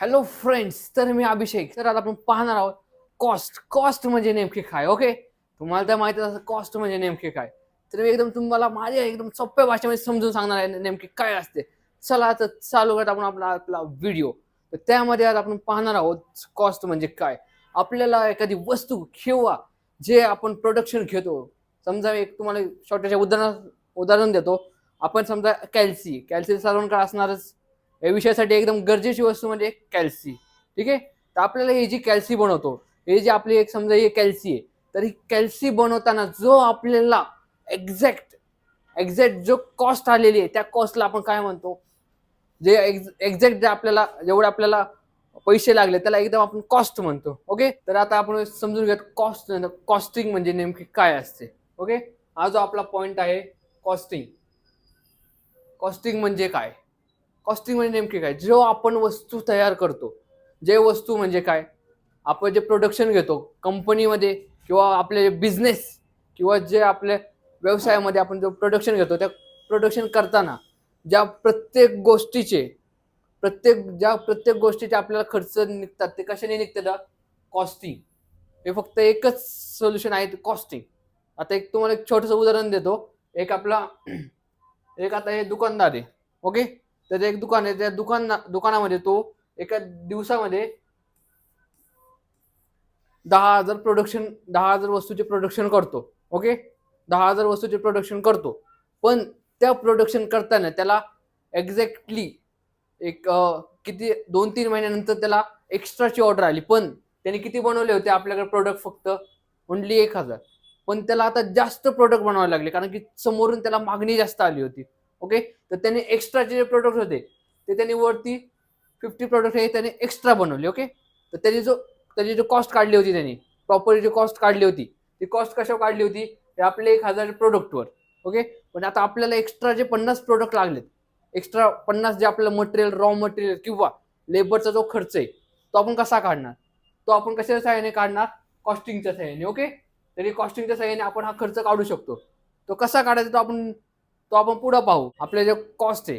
Hello friends तर मी अभिषेक. तर आता आपण पाहणार आहोत कॉस्ट कॉस्ट म्हणजे नेमके काय ओके तुम्हाला तर माहिती असं कॉस्ट म्हणजे नेमके काय. तर मी एकदम तुम्हाला माझ्या एकदम सोप्या भाषेमध्ये समजून सांगणार आहे नेमके काय असते. चला तर चालू करत आपण आपला आपला व्हिडिओ तर त्यामध्ये आज आपण पाहणार आहोत कॉस्ट म्हणजे काय. आपल्याला एखादी वस्तू किंवा जे आपण प्रोडक्शन घेतो समजा एक तुम्हाला शॉर्टेज उदाहरण उदाहरण देतो. आपण समजा कॅल्सी कॅल्सी सर्वांकडे असणारच. या विषयासाठी एकदम गरजेची वस्तू म्हणजे कॅल्सी. ठीक आहे? तर आपल्याला ही जी कॅल्सी बनवतो हे जी आपली एक समजा ही कॅल्सी आहे तर ही कॅल्सी बनवताना जो आपल्याला एक्झॅक्ट एक्झॅक्ट जो कॉस्ट आलेली आहे त्या कॉस्टला आपण काय म्हणतो? जे एक्झॅक्ट जे आपल्याला जेवढे आपल्याला पैसे लागले त्याला एकदम आपण कॉस्ट म्हणतो. ओके? तर आता आपण समजून घेऊयात कॉस्ट कॉस्टिंग म्हणजे नेमकी काय असते. ओके? हा जो आपला पॉइंट आहे कॉस्टिंग. कॉस्टिंग म्हणजे काय? कॉस्टिंग म्हणजे नेमके काय? जो आपण वस्तू तयार करतो. जे वस्तू म्हणजे काय? आपण जे प्रोडक्शन घेतो कंपनीमध्ये किंवा आपले बिझनेस किंवा जे आपल्या व्यवसायामध्ये आपण जो प्रोडक्शन घेतो त्या प्रोडक्शन करताना ज्या प्रत्येक गोष्टीचे प्रत्येक ज्या प्रत्येक गोष्टीचे आपल्याला खर्च निघतात ते कशाने निघतात? कॉस्टिंग हे फक्त एकच सोल्युशन आहे कॉस्टिंग आता एक तुम्हाला एक छोटंसं उदाहरण देतो. एक आपला एक आता हे दुकानदार आहे. ओके त्याचं एक दुकान आहे त्या दुकान दुकानामध्ये तो एका दिवसामध्ये दहा हजार प्रोडक्शन दहा हजार वस्तूचे प्रोडक्शन करतो ओके दहा हजार वस्तूचे प्रोडक्शन करतो. पण त्या प्रोडक्शन करताना त्याला एक्झॅक्टली एक किती दोन तीन महिन्यानंतर त्याला एक्स्ट्राची ऑर्डर आली. पण त्याने किती बनवले होते? आपल्याकडे प्रोडक्ट फक्त ओनली एक हजार. पण त्याला आता जास्त प्रोडक्ट बनवावे लागले कारण की समोरून त्याला मागणी जास्त आली होती. ओके? तर त्याने एक्स्ट्राचे जे प्रोडक्ट होते ते त्यांनी वरती फिफ्टी प्रोडक्ट हे त्याने एक्स्ट्रा बनवले ओके? तर त्याची जो त्याची जी कॉस्ट काढली होती त्यांनी प्रॉपर जी कॉस्ट काढली होती ती कॉस्ट कशावर काढली होती? ते आपले एक हजार प्रोडक्टवर ओके? पण आता आपल्याला एक्स्ट्रा जे पन्नास प्रोडक्ट लागलेत एक्स्ट्रा पन्नास जे आपलं मटेरियल रॉ मटेरियल किंवा लेबरचा जो खर्च आहे तो आपण कसा काढणार? तो आपण कशाच्या सहाय्याने काढणार? कॉस्टिंगच्या सहाय्याने ओके? तरी कॉस्टिंगच्या सहाय्याने आपण हा खर्च काढू शकतो. तो कसा काढायचा तो आपण तो आपण पुढं पाहू. आपलं जे कॉस्ट आहे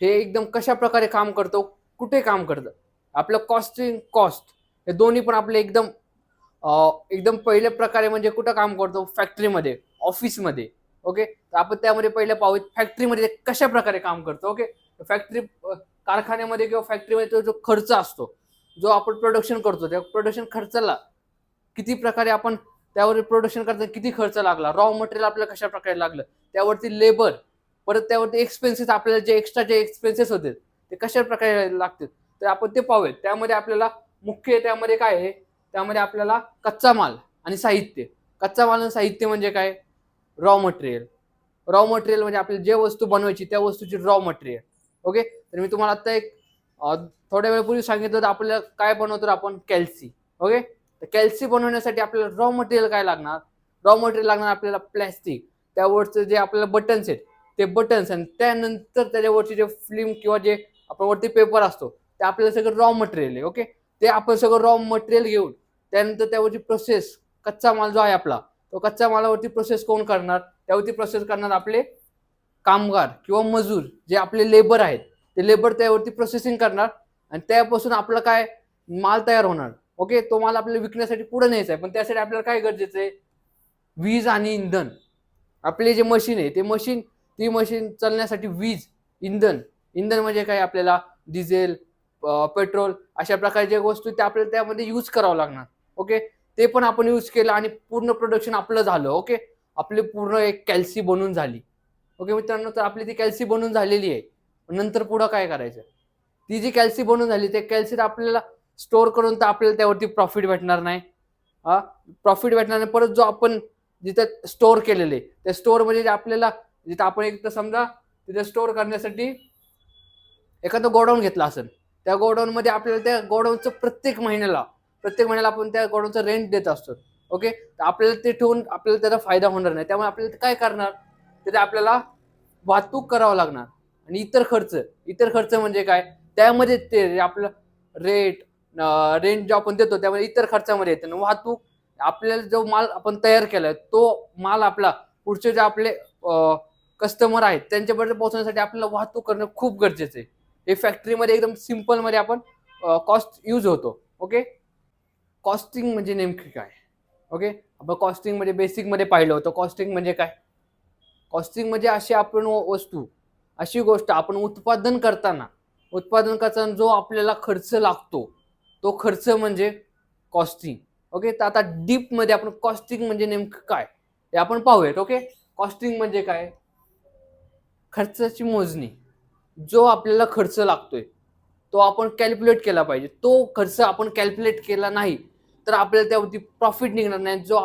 हे एकदम कशा प्रकारे काम करतो कुठे काम करतं? आपलं कॉस्टिंग कॉस्ट हे दोन्ही पण आपले एकदम एकदम पहिल्या प्रकारे म्हणजे कुठं काम करतो? फॅक्टरीमध्ये ऑफिसमध्ये ओके तर आपण त्यामध्ये पहिले पाहू फॅक्टरीमध्ये कशा प्रकारे काम करतो? ओके फॅक्टरी कारखान्यामध्ये किंवा फॅक्टरीमध्ये तो जो खर्च असतो जो आपण प्रोडक्शन करतो त्या प्रोडक्शन खर्चाला किती प्रकारे आपण त्यावर प्रोडक्शन करताना किती खर्च लागला? रॉ मटेरियल आपल्याला कशा प्रकारे लागलं? त्यावरती लेबर परत त्यावरती एक्सपेन्सेस आपल्याला जे एक्स्ट्रा जे एक्सपेन्सेस होते ते कशा प्रकारे लागतील? तर आपण ते पाहूयात. त्यामध्ये आपल्याला मुख्य त्यामध्ये काय आहे? त्यामध्ये आपल्याला कच्चा माल आणि साहित्य. कच्चा माल आणि साहित्य म्हणजे काय? रॉ मटेरियल रॉ मटेरियल म्हणजे आपल्याला जे वस्तू बनवायची त्या वस्तूची रॉ मटेरियल ओके तर मी तुम्हाला आता एक थोड्या वेळापूर्वी सांगितलं तर आपल्याला काय बनवतो आपण कॅल्सी ओके तर कॅल्सी बनवण्यासाठी आपल्याला रॉ मटेरियल काय लागणार? रॉ मटेरियल लागणार आपल्याला प्लॅस्टिक त्यावरचं जे आपल्याला बटन्स आहेत ते बटन्स आणि त्यानंतर त्याच्यावरचे जे फिल्म किंवा जे आपण वरती पेपर असतो ते आपल्याला सगळं रॉ मटेरियल आहे ओके ते आपण सगळं रॉ मटेरियल घेऊन त्यानंतर त्यावरची प्रोसेस कच्चा माल जो आहे आपला तो कच्च्या मालावरती प्रोसेस कोण करणार? त्यावरती प्रोसेस करणार आपले कामगार किंवा मजूर जे आपले लेबर आहेत. ते लेबर त्यावरती प्रोसेसिंग करणार आणि त्यापासून आपलं काय? माल तयार होणार. ओके तो माल आपल्याला विकण्यासाठी पुढे न्यायचा आहे पण त्यासाठी आपल्याला काय गरजेचं आहे? वीज आणि इंधन. आपले जे मशीन आहे ते मशीन ती मशीन चालण्यासाठी वीज इंधन. इंधन म्हणजे काय? आपल्याला डिझेल पेट्रोल अशा प्रकारच्या वस्तू त्या आपल्याला त्यामध्ये यूज करावं लागणार. ओके? ते पण आपण यूज केलं आणि पूर्ण प्रोडक्शन आपलं झालं ओके? आपली पूर्ण एक कॅल्सी बनून झाली. ओके मित्रांनो तर आपली ती कॅल्सी बनून झालेली आहे. नंतर पुढं काय करायचं? ती जी कॅल्सी बनून झाली ते कॅल्सीत आपल्याला स्टोअर करून तर आपल्याला त्यावरती प्रॉफिट भेटणार नाही. प्रॉफिट भेटणार नाही. परत जो आपण जिथं स्टोअर केलेले त्या स्टोअरमध्ये जे आपल्याला जिथं आपण एक तर समजा तिथे स्टोअर करण्यासाठी एखादं गोडाऊन घेतला असेल त्या गोडाऊनमध्ये आपल्याला त्या गोडाऊनचं प्रत्येक महिन्याला प्रत्येक महिन्याला आपण त्या गोडाऊनचं रेंट देत असतो. ओके? तर आपल्याला ते ठेवून आपल्याला त्याचा फायदा होणार नाही. त्यामुळे आपल्याला ते काय करणार? तिथे आपल्याला वाहतूक करावं लागणार. आणि इतर खर्च इतर खर्च म्हणजे काय? त्यामध्ये ते आपलं रेट रेंट जो आपण देतो त्यामध्ये इतर खर्चामध्ये येतं. आणि वाहतूक आपल्याला जो माल आपण तयार केलाय तो माल आपला पुढचे जे आपले कस्टमर आहेत त्यांच्यापर्यंत पोहोचण्यासाठी आपल्याला वाहतूक करणं खूप गरजेचं आहे. हे फॅक्टरीमध्ये एकदम सिम्पलमध्ये आपण कॉस्ट यूज होतो. ओके कॉस्टिंग म्हणजे नेमकी काय? ओके आपण कॉस्टिंग म्हणजे बेसिकमध्ये पाहिलं होतं. कॉस्टिंग म्हणजे काय? कॉस्टिंग म्हणजे अशी आपण वस्तू अशी गोष्ट आपण उत्पादन करताना उत्पादन करताना जो आपल्याला खर्च लागतो तो खर्च म्हणजे कॉस्टिंग ओके तर आता डीपमध्ये आपण कॉस्टिंग म्हणजे नेमकं काय? हे आपण पाहूयात ओके कॉस्टिंग म्हणजे काय? खर्चाची मोजणी. जो आपल्याला खर्च लागतोय तो आपण कॅल्क्युलेट केला पाहिजे. तो खर्च आपण कॅल्क्युलेट केला नाही तर आपल्याला त्यावरती प्रॉफिट निघणार नाही. जो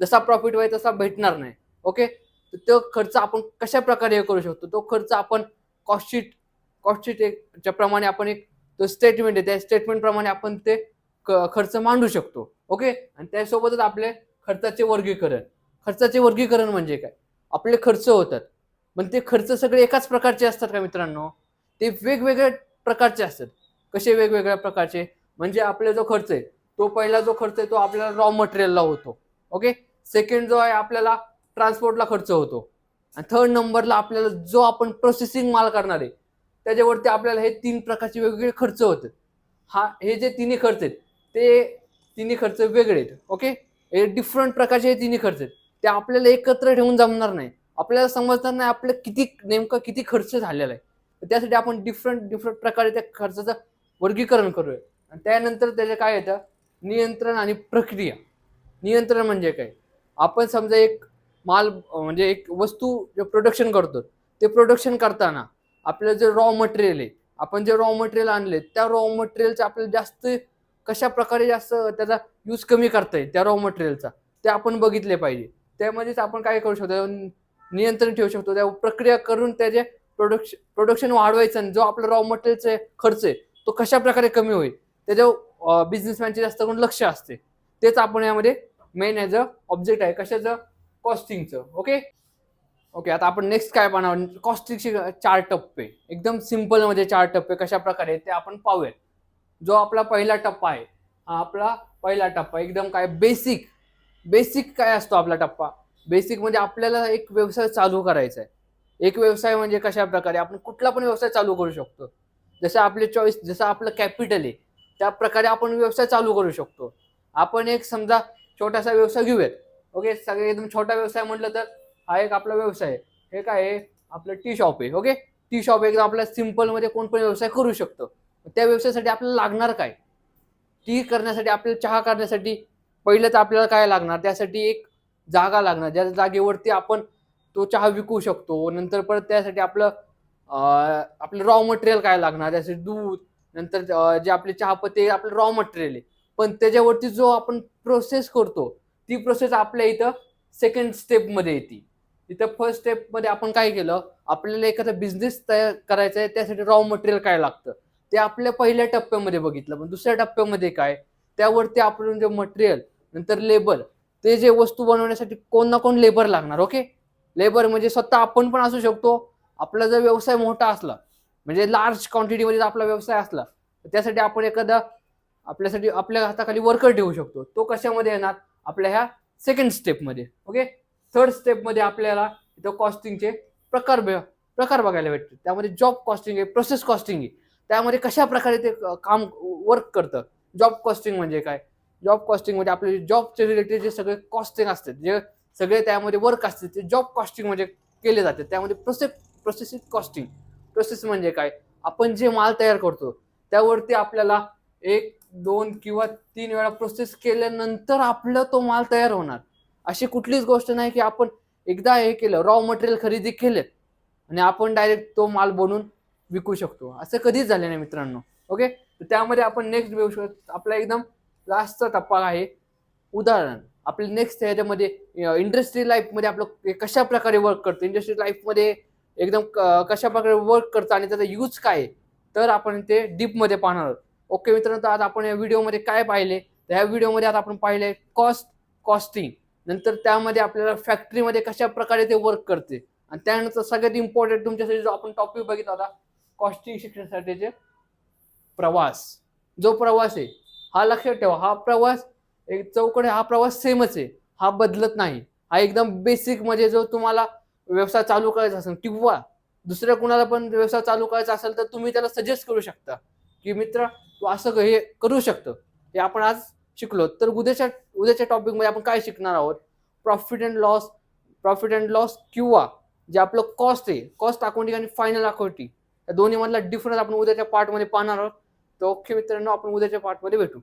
जसा प्रॉफिट व्हाय तसा भेटणार नाही. ओके तर तो खर्च आपण कशा प्रकारे करू शकतो? तो खर्च आपण कॉस्टशीट कॉस्टशीटच्या प्रमाणे आपण एक तो स्टेटमेंट आहे. त्या स्टेटमेंटप्रमाणे आपण ते क- खर्च मांडू शकतो. ओके आणि त्यासोबतच आपले खर्चाचे वर्गीकरण. खर्चाचे वर्गीकरण म्हणजे काय? आपले खर्च होतात. पण ते खर्च सगळे एकाच प्रकारचे असतात का मित्रांनो? ते वेगवेगळ्या प्रकारचे असतात. कसे वेगवेगळ्या प्रकारचे? म्हणजे आपला जो खर्च आहे तो पहिला जो खर्च आहे तो आपल्याला रॉ मटेरियलला होतो. ओके सेकंड जो आहे आपल्याला ट्रान्सपोर्टला खर्च होतो. आणि थर्ड नंबरला आपल्याला जो आपण प्रोसेसिंग माल करणार आहे त्याच्यावरती आपल्याला हे तीन प्रकारचे वेगवेगळे खर्च होतात हा हे जे तिन्ही खर्च आहेत ते तिन्ही खर्च वेगळे आहेत ओके? हे डिफरंट प्रकारचे हे तिन्ही खर्च आहेत. ते आपल्याला एकत्र ठेवून जमणार नाही. आपल्याला समजणार नाही आपलं किती नेमकं किती खर्च झालेला आहे. त्यासाठी आपण डिफरंट डिफरंट प्रकारे त्या खर्चाचं वर्गीकरण करूया. आणि त्यानंतर त्याचे काय येतं? नियंत्रण आणि प्रक्रिया. नियंत्रण म्हणजे काय? आपण समजा एक माल म्हणजे एक वस्तू जे प्रोडक्शन करतो ते प्रोडक्शन करताना आपलं जे रॉ मटेरियल आहे आपण जे रॉ मटेरियल आणले त्या रॉ मटेरियलचा आपल्याला जास्त कशा प्रकारे जास्त त्याचा यूज कमी करता येईल त्या रॉ मटेरियलचा ते आपण बघितले पाहिजे. त्यामध्येच आपण काय करू शकतो? नियंत्रण ठेवू शकतो. त्या प्रक्रिया करून त्याचे प्रोडक्श प्रोडक्शन वाढवायचं आणि जो आपला रॉ मटेरियलचा खर्च आहे तो कशा प्रकारे कमी होईल त्याच्या बिझनेसमॅनचे जास्त करून लक्ष असते. तेच आपण यामध्ये मेन ॲज अ ऑब्जेक्ट आहे कशाचं? कॉस्टिंगचं ओके ओके आता आपण नेक्स्ट काय पाहणार? कॉस्टिकचे चार टप्पे. एकदम सिम्पलमध्ये चार टप्पे कशा प्रकारे ते आपण पाहूयात. जो आपला पहिला टप्पा आहे हा आपला पहिला टप्पा. एकदम काय बेसिक बेसिक काय असतो आपला टप्पा? बेसिक म्हणजे आपल्याला एक व्यवसाय चालू करायचा आहे. एक व्यवसाय म्हणजे कशा प्रकारे? आपण कुठला पण व्यवसाय चालू करू शकतो. जसं आपले चॉईस जसं आपलं कॅपिटल आहे त्या प्रकारे आपण व्यवसाय चालू करू शकतो. आपण एक समजा छोटासा व्यवसाय घेऊयात. ओके सगळे एकदम छोटा व्यवसाय म्हटलं तर हा एक आपला व्यवसाय आहे. हे काय आहे आपलं टी शॉप आहे ओके टी शॉप एकदम आपल्या सिम्पलमध्ये कोण पण व्यवसाय करू शकतो. त्या व्यवसायासाठी आपल्याला लागणार काय? टी करण्यासाठी आपल्याला चहा करण्यासाठी पहिलं तर आपल्याला काय लागणार? त्यासाठी एक जागा लागणार. ज्या जागेवरती आपण तो चहा विकू शकतो. नंतर परत त्यासाठी आपलं आपलं रॉ मटेरियल काय लागणार? त्यासाठी दूध नंतर जे आपले चहापत्ते आपलं रॉ मटेरियल आहे. पण त्याच्यावरती जो आपण प्रोसेस करतो ती प्रोसेस आपल्या इथं सेकंड स्टेपमध्ये येते. इथं फर्स्ट स्टेपमध्ये आपण काय केलं? आपल्याला एखादा बिझनेस तयार करायचा आहे त्यासाठी रॉ मटेरियल काय लागतं? ते आपल्या पहिल्या टप्प्यामध्ये बघितलं. पण दुसऱ्या टप्प्यामध्ये काय? त्यावरती आपण जे मटेरियल नंतर लेबर ते जे वस्तू बनवण्यासाठी कोण ना कोण लेबर लागणार ओके लेबर म्हणजे स्वतः आपण पण असू शकतो. आपला जर व्यवसाय मोठा असला म्हणजे लार्ज क्वांटिटीमध्ये जर आपला व्यवसाय असला तर त्यासाठी आपण एखादा आपल्यासाठी आपल्या हाताखाली वर्कर ठेवू शकतो. तो कशामध्ये येणार? आपल्या ह्या सेकंड स्टेपमध्ये ओके थर्ड स्टेपमध्ये आपल्याला इथं कॉस्टिंगचे प्रकार प्रकार बघायला भेटतात. त्यामध्ये जॉब कॉस्टिंग आहे प्रोसेस कॉस्टिंग आहे. त्यामध्ये कशा प्रकारे ते काम वर्क करतं? जॉब कॉस्टिंग म्हणजे काय? जॉब कॉस्टिंग म्हणजे आपले जॉबचे रिलेटेड जे सगळे कॉस्टिंग असतात जे सगळे त्यामध्ये वर्क असतात ते जॉब कॉस्टिंग म्हणजे केले जाते त्यामध्ये प्रोसेस प्रोसेसिंग कॉस्टिंग प्रोसेस म्हणजे काय? आपण जे माल तयार करतो त्यावरती आपल्याला एक दोन किंवा तीन वेळा प्रोसेस केल्यानंतर आपलं तो माल तयार होणार. अशी कुठलीच गोष्ट नाही की आपण एकदा हे केलं रॉ मटेरियल खरेदी केलं आणि आपण डायरेक्ट तो माल बनवून विकू शकतो. असं कधीच झालं नाही मित्रांनो. ओके तर त्यामध्ये आपण नेक्स्ट घेऊ शकतो. आपला एकदम लास्टचा टप्पा आहे उदाहरण. आपले नेक्स्ट ह्याच्यामध्ये इंडस्ट्री लाईफमध्ये आपलं कशा प्रकारे वर्क करतं? इंडस्ट्री लाईफमध्ये एकदम क- कशा प्रकारे वर्क करतं आणि त्याचा यूज काय आहे? तर आपण ते डीपमध्ये पाहणार आहोत. ओके मित्रांनो तर आज आपण या व्हिडिओमध्ये काय पाहिले? तर ह्या व्हिडिओमध्ये आता आपण पाहिले कॉस्ट कॉस्टिंग नंतर त्यामध्ये आपल्याला फॅक्टरीमध्ये कशा प्रकारे ते वर्क करते. आणि त्यानंतर सगळ्यात इम्पॉर्टंट तुमच्यासाठी जो आपण टॉपिक बघितला होता कॉस्टिंग शिक्षणासाठीचे प्रवास. जो प्रवास आहे हा लक्षात ठेवा. हा प्रवास एक चौकडे हा प्रवास सेमच आहे. हा बदलत नाही. हा एकदम बेसिक म्हणजे जो तुम्हाला व्यवसाय चालू करायचा असेल किंवा दुसऱ्या कुणाला पण व्यवसाय चालू करायचा असेल तर तुम्ही त्याला सजेस्ट करू शकता. की मित्र तू असं हे करू शकतं. हे आपण आज शिकलो तर उद्याच्या उद्याच्या टॉपिकमध्ये आपण काय शिकणार आहोत? Profit and loss profit and loss किंवा जे आपलं कॉस्ट आहे कॉस्ट अकाउंटिंग आणि फायनल अकाउंटिंग या दोन्ही मधला डिफरन्स आपण उद्याच्या पार्टमध्ये पाहणार आहोत. तर ओके मित्रांनो आपण उद्याच्या पार्टमध्ये भेटू.